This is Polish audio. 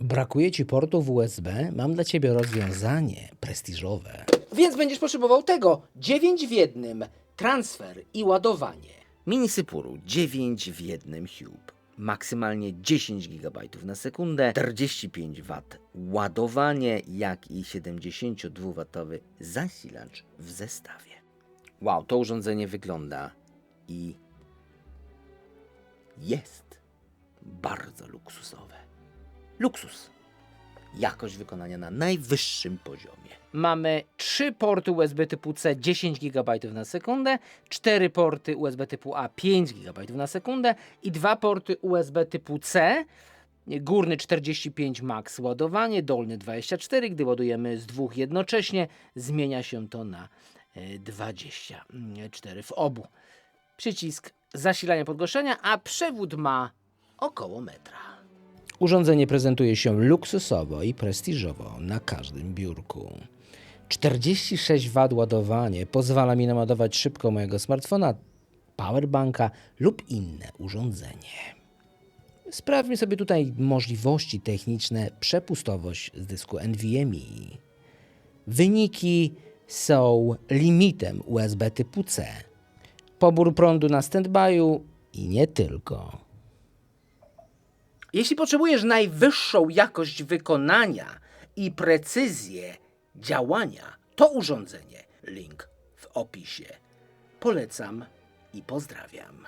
Brakuje ci portów USB? Mam dla ciebie rozwiązanie prestiżowe. Więc będziesz potrzebował tego 9 w jednym transfer i ładowanie. Mini Sypuru 9 w jednym Hube. Maksymalnie 10 GB na sekundę, 45 W ładowanie, jak i 72W zasilacz w zestawie. Wow, to urządzenie wygląda i jest bardzo luksusowe. Luksus. Jakość wykonania na najwyższym poziomie. Mamy 3 porty USB typu C 10 GB na sekundę, 4 porty USB typu A 5 GB na sekundę i dwa porty USB typu C. Górny 45 max ładowanie, dolny 24. Gdy ładujemy z dwóch jednocześnie, zmienia się to na e, 24 w obu. Przycisk zasilania podgłoszenia, a przewód ma około metra. Urządzenie prezentuje się luksusowo i prestiżowo na każdym biurku. 46 W ładowanie pozwala mi naładować szybko mojego smartfona, powerbanka lub inne urządzenie. Sprawdźmy sobie tutaj możliwości techniczne, przepustowość z dysku NVMe. Wyniki są limitem USB typu C. Pobór prądu na standby'u i nie tylko. Jeśli potrzebujesz najwyższą jakość wykonania i precyzję działania, to urządzenie. Link w opisie. Polecam i pozdrawiam.